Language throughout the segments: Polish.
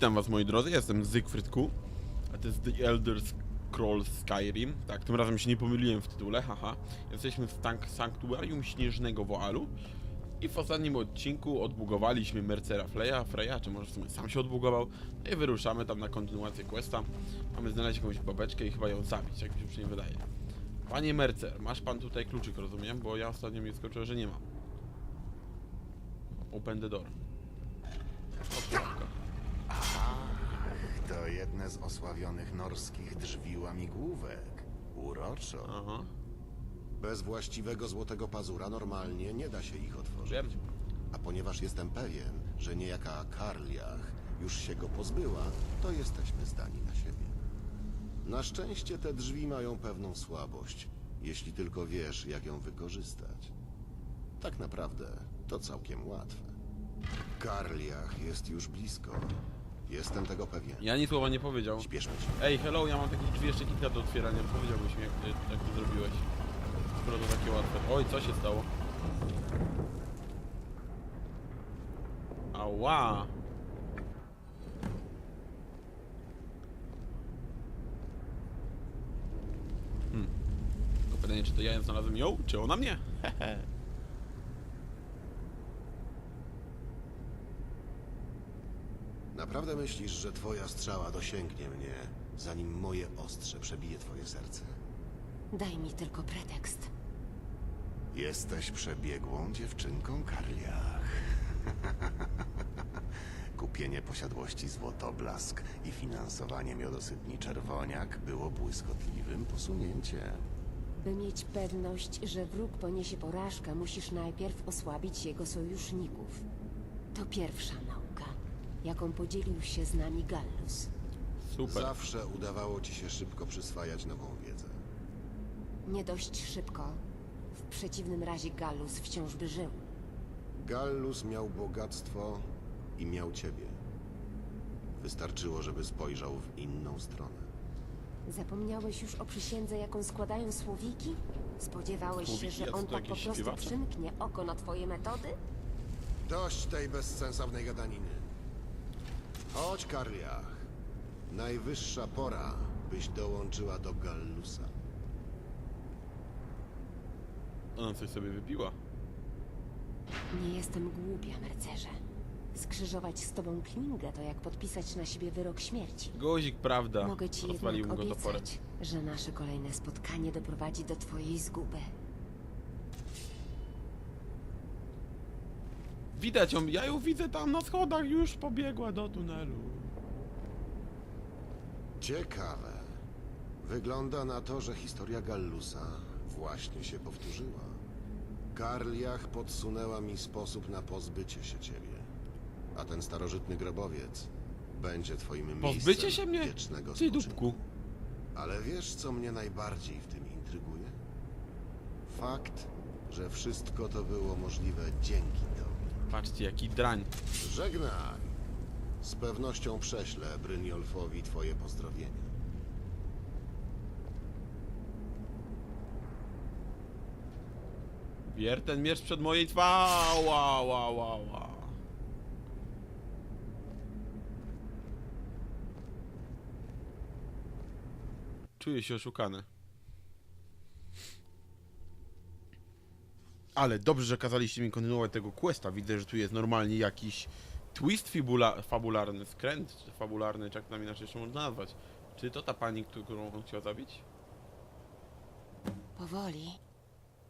Witam was moi drodzy, jestem Zygfryd Q, a to jest The Elder Scrolls Skyrim. Tak, tym razem się nie pomyliłem w tytule, haha. Jesteśmy w tank Sanktuarium Śnieżnego Woalu i w ostatnim odcinku odbugowaliśmy Mercera Freya, Freya, czy może w sumie sam się odbugował, no i wyruszamy tam na kontynuację questa. Mamy znaleźć jakąś babeczkę i chyba ją zabić, jak mi się przynajmniej wydaje. Panie Mercer, masz pan tutaj kluczyk, rozumiem? Bo ja ostatnio mi skoczyłem, że nie mam. Open the door. To jedne z osławionych norskich drzwi łamigłówek. Uroczo. Aha, Bez właściwego złotego pazura normalnie nie da się ich otworzyć. wiem. A ponieważ jestem pewien, że niejaka Karliach już się go pozbyła, to jesteśmy zdani na siebie. Na szczęście te drzwi mają pewną słabość, jeśli tylko wiesz, jak ją wykorzystać. Tak naprawdę to całkiem łatwe. Karliach jest już blisko. Jestem tego pewien. Ja ani słowa nie powiedział. Śpieszmy się. Ej, hello, ja mam takich drzwi jeszcze kilka do otwierania. Powiedziałbyś mi, jak ty, jak ty zrobiłeś. Skoro to takie łatwe. Oj, co się stało? Ała! Hmm. Tylko pytanie, czy to ja znalazłem ją, czy ona mnie? Hehe. Naprawdę myślisz, że twoja strzała dosięgnie mnie, zanim moje ostrze przebije twoje serce? Daj mi tylko pretekst. Jesteś przebiegłą dziewczynką, Karliach. Kupienie posiadłości Złotoblask i finansowanie miodosytni Czerwoniak było błyskotliwym posunięciem. By mieć pewność, że wróg poniesie porażkę, musisz najpierw osłabić jego sojuszników. To pierwsza nauka, jaką podzielił się z nami Gallus. Super. Zawsze udawało ci się szybko przyswajać nową wiedzę. Nie dość szybko. W przeciwnym razie Gallus wciąż by żył. Gallus miał bogactwo i miał ciebie. Wystarczyło, żeby spojrzał w inną stronę. Zapomniałeś już o przysiędze, jaką składają słowiki? Spodziewałeś się, Słowiki? że A co on to tak po jakieś prostu śpiewacze? przymknie oko na twoje metody? Dość tej bezsensownej gadaniny. Chodź, Karliach. Najwyższa pora, byś dołączyła do Gallusa. Ona coś sobie wypiła. Nie jestem głupia, mercerze. Skrzyżować z tobą klingę to jak podpisać na siebie wyrok śmierci. Guzik, prawda. Mogę ci Rozwalił jednak mu go toporem. obiecać, że nasze kolejne spotkanie doprowadzi do twojej zguby. Widać ją, ja ją widzę tam na schodach, już pobiegła do tunelu. Ciekawe. Wygląda na to, że historia Gallusa właśnie się powtórzyła. Karliach podsunęła mi sposób na pozbycie się ciebie. A ten starożytny grobowiec będzie twoim Pozbycie miejscem się mnie? wiecznego Ty spoczynku. dupku. Ale wiesz, co mnie najbardziej w tym intryguje? Fakt, że wszystko to było możliwe dzięki tobie. Patrzcie, jaki drań. Żegnaj! Z pewnością prześlę Brynjolfowi twoje pozdrowienia. Bier ten miecz przed mojej. Ła, ła, ła, ła. Czuję się oszukany. Ale dobrze, że kazaliście mi kontynuować tego questa. Widzę, że tu jest normalnie jakiś twist fibula, fabularny, skręt fabularny, czy jak tam inaczej jeszcze można nazwać. Czy to ta pani, którą on chciał zabić? Powoli.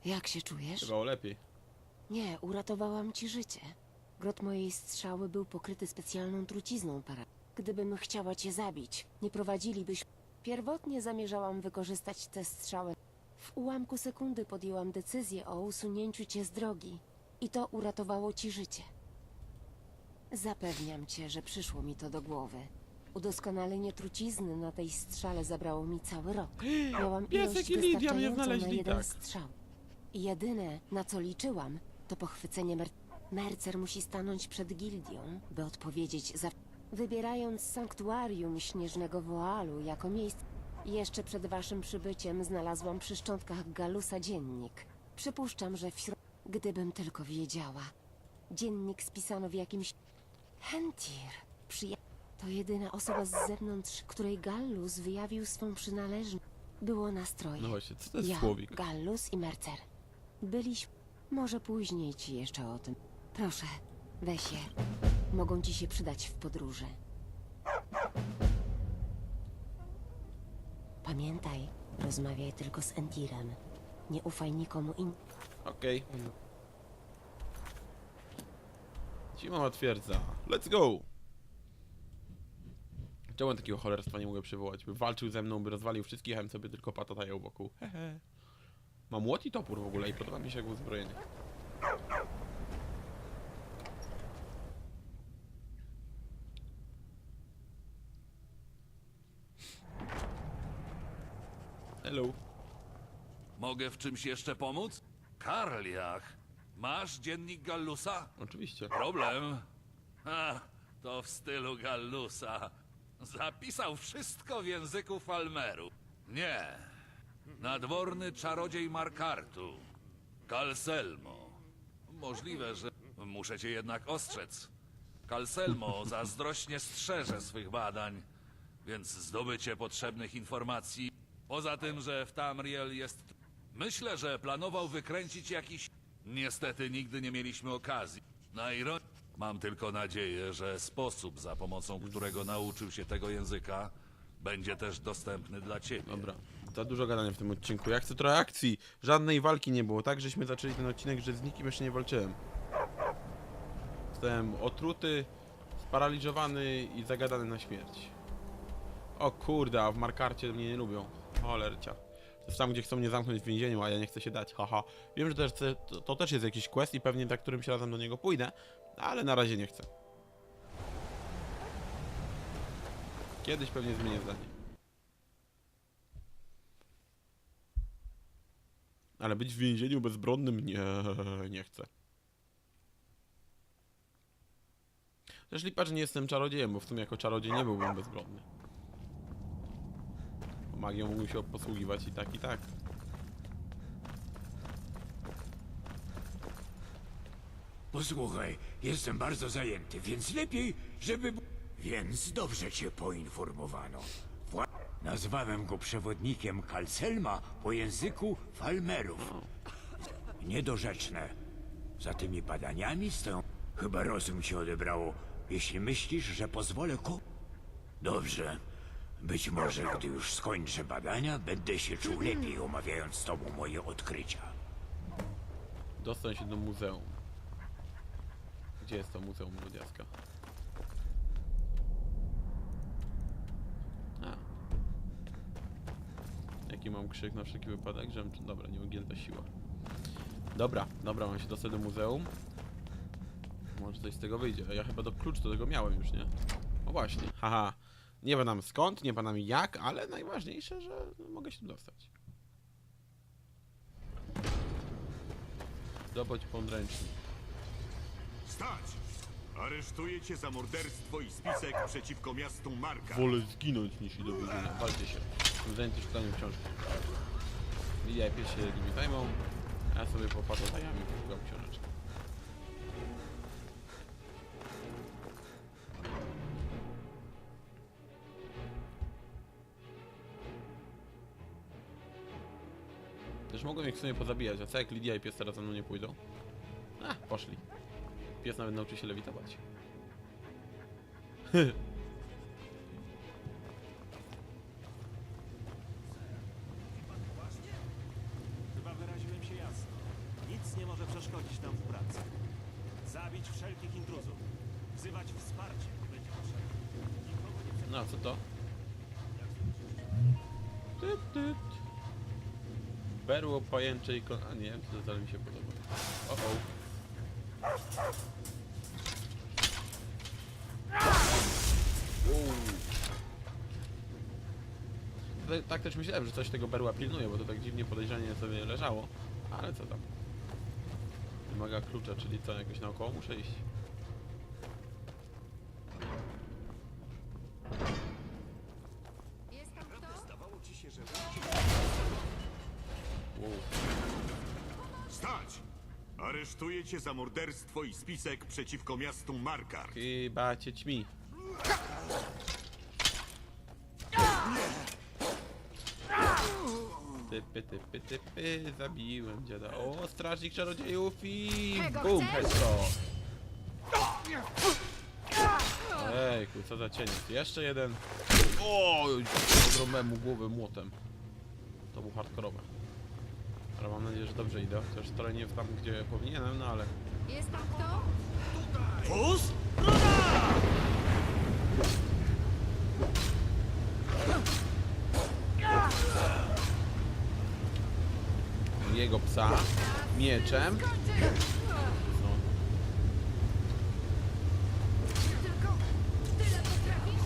Jak się czujesz? Chyba o lepiej. Nie, uratowałam ci życie. Grot mojej strzały był pokryty specjalną trucizną para. Gdybym chciała cię zabić, nie prowadzilibyś... Pierwotnie zamierzałam wykorzystać tę strzałę. W ułamku sekundy podjęłam decyzję o usunięciu cię z drogi. I to uratowało ci życie. Zapewniam cię, że przyszło mi to do głowy. Udoskonalenie trucizny na tej strzale zabrało mi cały rok. Miałam Piesek ilość i Lidia mnie wystarczającą na znaleźli, jeden tak. strzał. I Jedyne, na co liczyłam, to pochwycenie mer... Mercer musi stanąć przed gildią, by odpowiedzieć za... Wybierając sanktuarium Śnieżnego Woalu jako miejsce... Jeszcze przed waszym przybyciem znalazłam przy szczątkach Galusa dziennik. Przypuszczam, że wśród... Gdybym tylko wiedziała. Dziennik spisano w jakimś... Hentir. Przyja... To jedyna osoba z zewnątrz, której Gallus wyjawił swą przynależność. Było nastroje. No właśnie, co to jest ja, słowik? Gallus i Mercer. Byliśmy... Może później ci jeszcze o tym. Proszę, weź je. Mogą ci się przydać w podróży. Pamiętaj, rozmawiaj tylko z Entirem. Nie ufaj nikomu in... Okej. Zimowa twierdza. Let's go! Czemu takiego cholerstwa nie mogę przywołać? By walczył ze mną, by rozwalił wszystkich, a ja sobie tylko patatajał wokół. Hehe. Mam młot i topór w ogóle i podoba mi się jego uzbrojenie. Hello. Mogę w czymś jeszcze pomóc? Karliach, masz dziennik Gallusa? Oczywiście. Problem? A, to w stylu Gallusa. Zapisał wszystko w języku Falmeru. Nie. Nadworny czarodziej Markartu. Kalselmo. Możliwe, że muszę cię jednak ostrzec. Kalselmo zazdrośnie strzeże swych badań, więc zdobycie potrzebnych informacji. Poza tym, że w Tamriel jest. Myślę, że planował wykręcić jakiś. Niestety nigdy nie mieliśmy okazji. Na ironię. Mam tylko nadzieję, że sposób, za pomocą którego nauczył się tego języka, będzie też dostępny dla ciebie. Dobra, za dużo gadania w tym odcinku. Ja chcę trochę akcji. Żadnej walki nie było, tak? Żeśmy zaczęli ten odcinek, że z nikim jeszcze nie walczyłem. Zostałem otruty, sparaliżowany i zagadany na śmierć. O kurde, a w Markarcie mnie nie lubią. Cholercia. To jest tam, gdzie chcą mnie zamknąć w więzieniu, a ja nie chcę się dać, haha. Wiem, że też, to, to też jest jakiś quest i pewnie za którymś razem do niego pójdę, ale na razie nie chcę. Kiedyś pewnie zmienię zdanie. Ale być w więzieniu bezbronnym? Nie, nie chcę. Też lipa, że nie jestem czarodziejem, bo w sumie jako czarodziej nie byłbym bezbronny. Magią mógłbym się posługiwać i tak, i tak. Posłuchaj, jestem bardzo zajęty, więc lepiej, żeby... Więc dobrze cię poinformowano. Wła... Nazwałem go przewodnikiem Kalselma po języku Falmerów. Niedorzeczne. Za tymi badaniami stoją... Chyba rozum ci odebrało, jeśli myślisz, że pozwolę ko... Dobrze. Być może, gdy już skończę badania, będę się czuł lepiej, omawiając z tobą moje odkrycia. Dostań się do muzeum. Gdzie jest to muzeum Młodziaska? A. Jaki mam krzyk na wszelki wypadek? Że... Dobra, nieugięta siła. Dobra, dobra, mam się dostać do muzeum. Może coś z tego wyjdzie. Ja chyba do klucz do tego miałem już, nie? O właśnie, haha. Nie wiadomo skąd, nie wiadomo jak, ale najważniejsze, że mogę się tu dostać. Zdobądź podręcznik. Stać! Aresztuję cię za morderstwo i spisek przeciwko miastu Marka. Wolę zginąć niż iść do więzienia. Walcie się. Zajęty szukaniem książki. Lidia i pies się nimi zajmą, a ja sobie popatrzę tajami szukam książeczki. Mogłem ich w sumie pozabijać, a co jak Lidia i pies teraz ze mną nie pójdą? A, poszli. Pies nawet nauczy się lewitować. Chyba wyraziłem się jasno. Nic nie może przeszkodzić nam w pracy. Zabić wszelkich intruzów. Wzywać wsparcie, gdy będzie potrzebne. Nikogo nie. No, a co to? Tyt, tyt. Berło pajęcze i kon... A nie, to wcale mi się podoba. O, o. Tak też myślałem, że coś tego berła pilnuje, bo to tak dziwnie podejrzanie sobie leżało. Ale co tam? Wymaga klucza, czyli co, jakoś naokoło muszę iść. za morderstwo i spisek przeciwko miastu Markar. Chyba cię ćmi. Typy, typy, typy, zabiłem dziada. O, strażnik czarodziejów i... Bum! Ejku, co za cień. Jeszcze jeden. O, ogromnemu głowę młotem. To był hardkorowe. Ale mam nadzieję, że dobrze idę. Chociaż wcale nie tam, gdzie powinienem, no ale... Jest tam kto? Fus? Jego psa mieczem. No, Tylko tyle potrafisz?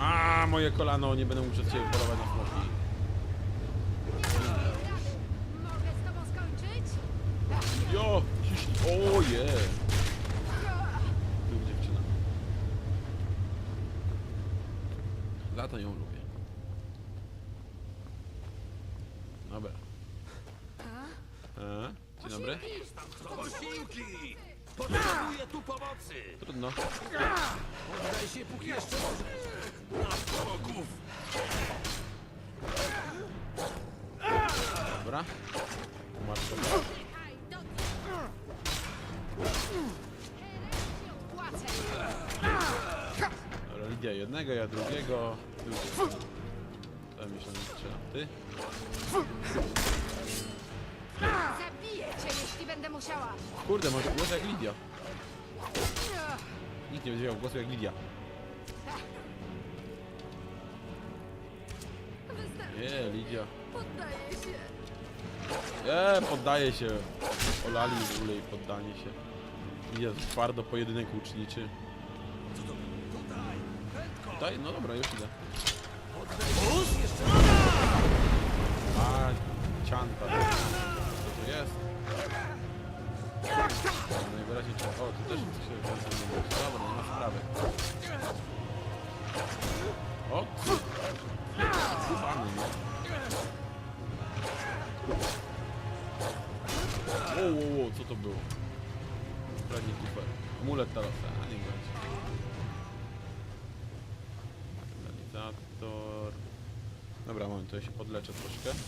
A, moje kolano, nie będę mógł przez ciebie polować na smoki. Mogę z tobą skończyć? Jo, ciśnij. O, je. Tu dziewczyna. Za to ją lubię. Dobra. E? Dzień dobry. Posiłki! Potrzebuję tu pomocy! Trudno. Oddaj się, póki jeszcze możesz! Na bogów! Dobra. Umarł Lidia jednego, ja drugiego. To mi się strzela. Ty? Zabiję cię, jeśli będę musiała! Kurde, może głos jak Lidia. Nikt nie będzie miał głosu jak Lidia. Nie, Lidia. Poddaję się! Nie, poddaje się. Olali w ogóle i poddanie się. Lidia twardo pojedynek łuczniczy. Tutaj? No dobra, już idę. A, cianta. Co to jest? Najwyraźniej trzeba... O, tu też się wydarzyło. Dobra, nie ma sprawy. O. Kubany, no. Wow, wow, wow, co to było? Sprawdź super. Amulet Tarosa, a nie będzie. Ja się podleczę troszkę.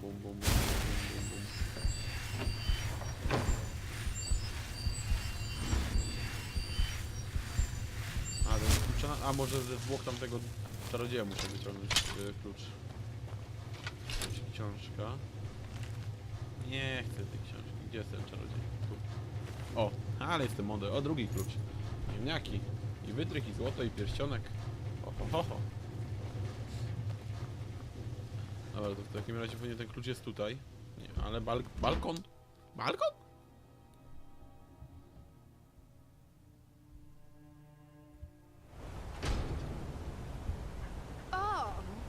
Bum, bum, bum, bum, bum, bum. A, to jest klucza. A, może ze zwłok tamtego czarodzieja muszę wyciągnąć y, klucz. Jakaś książka. Nie chcę tej książki. Gdzie jest ten czarodziej? Tu. O, ale jestem młody. O, drugi klucz. Ziemniaki. I wytrych, i złoto, i pierścionek. Ho, ho, ho, ho. Dobra, to w takim razie pewnie ten klucz jest tutaj. Nie, ale bal balkon? Balkon?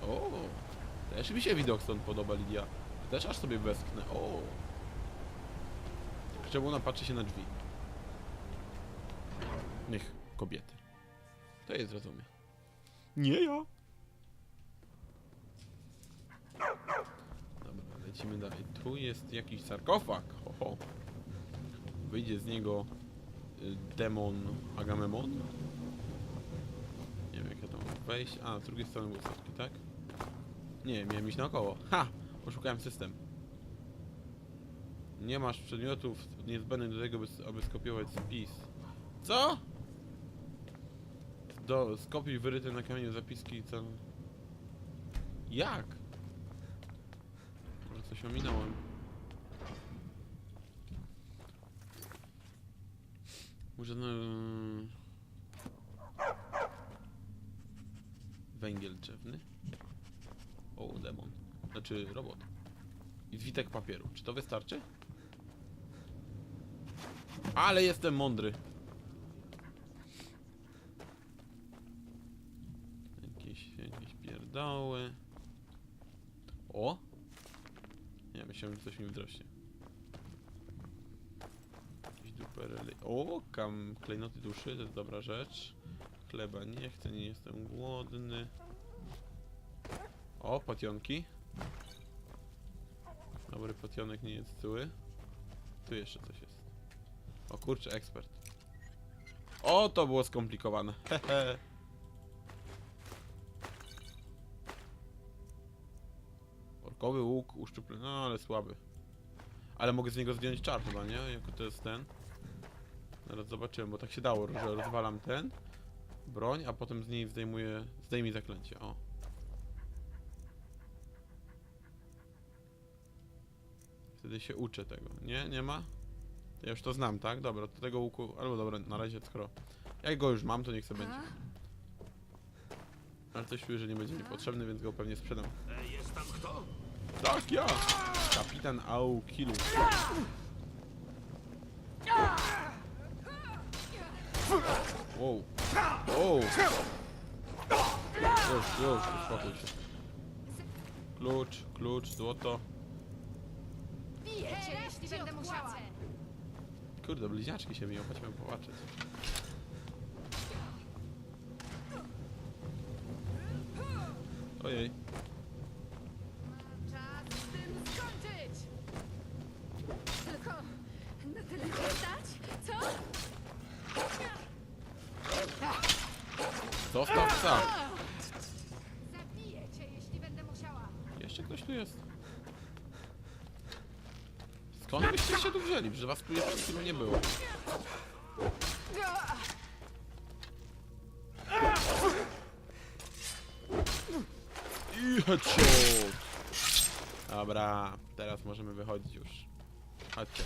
O! Też mi się widok stąd podoba, Lidia. Też aż sobie westchnę. O. Czemu ona patrzy się na drzwi? Niech kobiety. To je zrozumie. Nie ja. Dobra, lecimy dalej. Tu jest jakiś sarkofag. Ho, ho. Wyjdzie z niego y, demon Agamemnon. Nie wiem jak ja tam mam wejść. A, z drugiej strony były statki, tak? Nie, miałem iść naokoło. Ha! Oszukałem system. Nie masz przedmiotów niezbędnych do tego, by, aby skopiować spis. Co? Do, skopiuj wyryte na kamieniu zapiski, co... Jak? Coś ominąłem. Może no... Węgiel drzewny. O, demon. Znaczy robot. I zwitek papieru. Czy to wystarczy? Ale jestem mądry. Jakieś, jakieś pierdoły. O! Nie, myślałem, że coś mi wzrośnie. Jakieś duperele. O, kam klejnoty duszy, to jest dobra rzecz. Chleba nie chcę, nie jestem głodny. O, potionki. Dobry potionek nie jest zły. Tu jeszcze coś jest. O kurczę, ekspert. O, to było skomplikowane. Hehe. Łuk uszczuplony, no ale słaby. Ale mogę z niego zdjąć czar chyba, nie? Jako to jest ten. Zaraz zobaczymy, bo tak się dało, że rozwalam ten broń, a potem z niej zdejmuję, zdejmij zaklęcie, o. Wtedy się uczę tego. Nie, nie ma? To ja już to znam, tak? Dobra, to tego łuku, albo dobra, na razie skoro jak go już mam, to niech sobie będzie. Ale coś czuję, że nie będzie mi potrzebny, więc go pewnie sprzedam. Jest tam kto? Tak, ja! Kapitan Aukilu. Wow. Wow. Już, już, uspokój się. Klucz, klucz, złoto. Bijecie, jeśli będę musiała. Kurde, bliźniaczki się biją, chodźmy popatrzeć. Ojej. Zabiję cię, jeśli będę musiała. Jeszcze ktoś tu jest. Skąd byście się tu wzięli? Że was tu jeszcze chwilą nie było. I headshot! Dobra, teraz możemy wychodzić już. Chodźcie.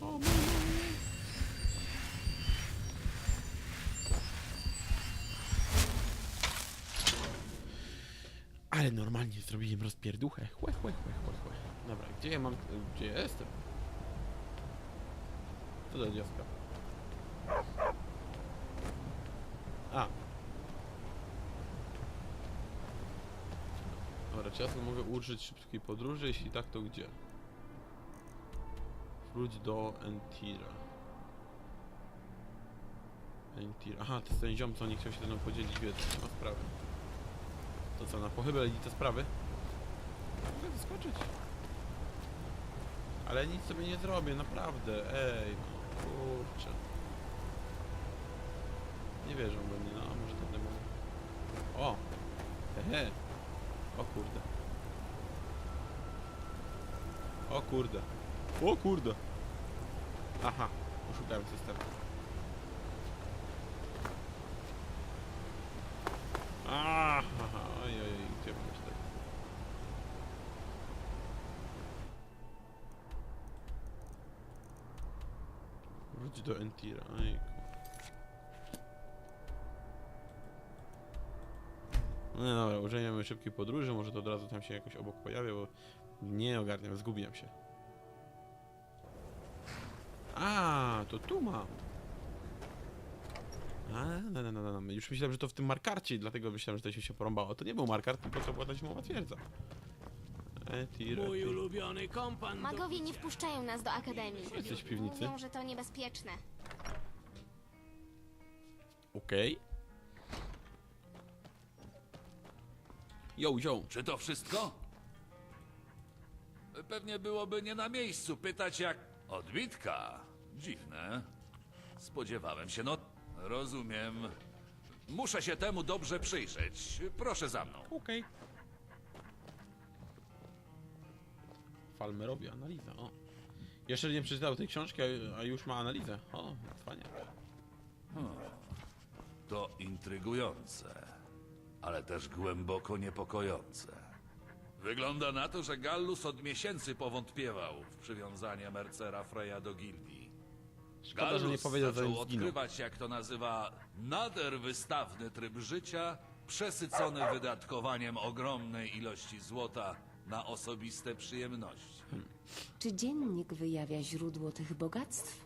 O, mój. Ale normalnie zrobiłem rozpierduchę. Chłe, chłe, chłe, chłe, chłe. Dobra, gdzie ja mam... Gdzie ja jestem? Co to dziecka? A. Dobra, czy ja sobie mogę użyć szybkiej podróży? Jeśli tak, to gdzie? Wróć do Entira. Entira. Aha, to jest ten ziom, co nie chciał się ze mną podzielić wiedzą. Ma sprawy. To co, na pochybę i te sprawy? Mogę wyskoczyć. Ale nic sobie nie zrobię, naprawdę. Ej, no, kurczę. Nie wierzą we mnie, no, a może to mogę. O! Hehe. O kurde. O kurde. O kurde. Aha, oszukałem system. Aha, oj, oj, oj, gdzie mam tutaj? Do Entira, ojku. No nie, dobra, użyjemy szybkiej podróży, może to od razu tam się jakoś obok pojawia, bo nie ogarniam, zgubiłem się. A, to tu mam. A, no, no, no, no. Już myślałem, że to w tym markarcie, dlatego myślałem, że to się porąbało. To nie był markart, tylko to była ta zimowa twierdza. Mój ulubiony kompan do Magowie nie wpuszczają nas do akademii. Jesteś w piwnicy? Mówią, że to niebezpieczne. Okej. Yo, yo. Czy to wszystko? Pewnie byłoby nie na miejscu pytać jak... Odbitka? Dziwne. Spodziewałem się, no... Rozumiem. Muszę się temu dobrze przyjrzeć. Proszę za mną. Okej. Falmerowi analiza, o. Jeszcze nie przeczytał tej książki, a, a już ma analizę. O, fajnie. To intrygujące, ale też głęboko niepokojące. Wygląda na to, że Gallus od miesięcy powątpiewał w przywiązanie Mercera Freya do gildii. Szkoda, że nie powiedział, zaczął zanim zginął. odkrywać, jak to nazywa, nader wystawny tryb życia, przesycony wydatkowaniem ogromnej ilości złota na osobiste przyjemności. Czy dziennik wyjawia źródło tych bogactw?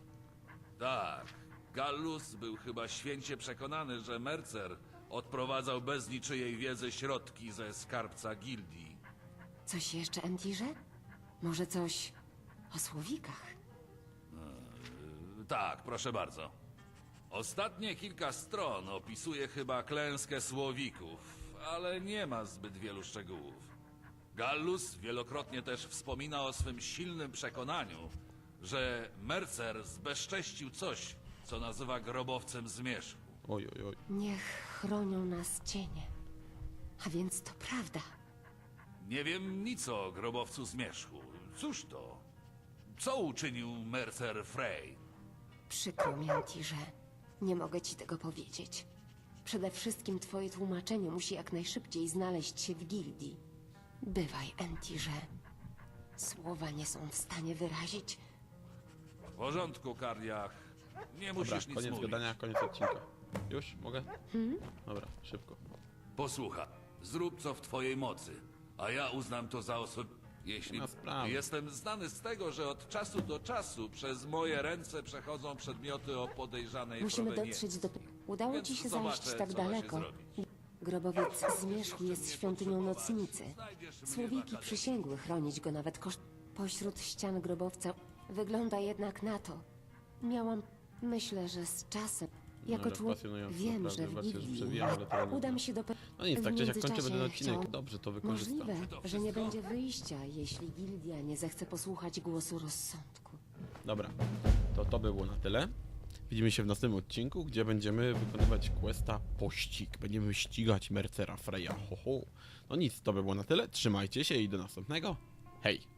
Tak, Gallus był chyba święcie przekonany, że Mercer odprowadzał bez niczyjej wiedzy środki ze skarbca gildii. Coś jeszcze, Entirze? Może coś o słowikach? Tak, proszę bardzo. Ostatnie kilka stron opisuje chyba klęskę Słowików, ale nie ma zbyt wielu szczegółów. Gallus wielokrotnie też wspomina o swym silnym przekonaniu, że Mercer zbezcześcił coś, co nazywa grobowcem zmierzchu. Oj, oj, oj. Niech chronią nas cienie. A więc to prawda. Nie wiem nic o grobowcu zmierzchu. Cóż to? Co uczynił Mercer Frey? Przykro mi, Antirze. Nie mogę ci tego powiedzieć. Przede wszystkim twoje tłumaczenie musi jak najszybciej znaleźć się w gildii. Bywaj, Antirze. Słowa nie są w stanie wyrazić. W porządku, Kardiach. Nie Dobra, musisz nic koniec mówić. gadania, koniec odcinka. Już? Mogę? Dobra, szybko. Posłuchaj, zrób co w twojej mocy, a ja uznam to za osob... Jeśli Ma sprawę. jestem znany z tego, że od czasu do czasu przez moje ręce przechodzą przedmioty o podejrzanej Musimy proweniencji. dotrzeć do... Udało Więc ci się zobaczę, zajść tak co da się daleko. zrobić. Grobowiec Zmierzchu jest świątynią nocnicy. Słowiki przysięgły chronić go nawet koszt... Pośród ścian grobowca wygląda jednak na to. Miałam... Myślę, że z czasem... Jako ale człowiek wiem, że w to uda mi się do... No nic, tak czy siak kończymy ten odcinek. Dobrze, to wykorzystam. Możliwe, że nie będzie wyjścia, jeśli gildia nie zechce posłuchać głosu rozsądku. Dobra, to to by było na tyle. Widzimy się w następnym odcinku, gdzie będziemy wykonywać questa pościg. Będziemy ścigać Mercera Freya. Ho, ho. No nic, to by było na tyle. Trzymajcie się i do następnego. Hej!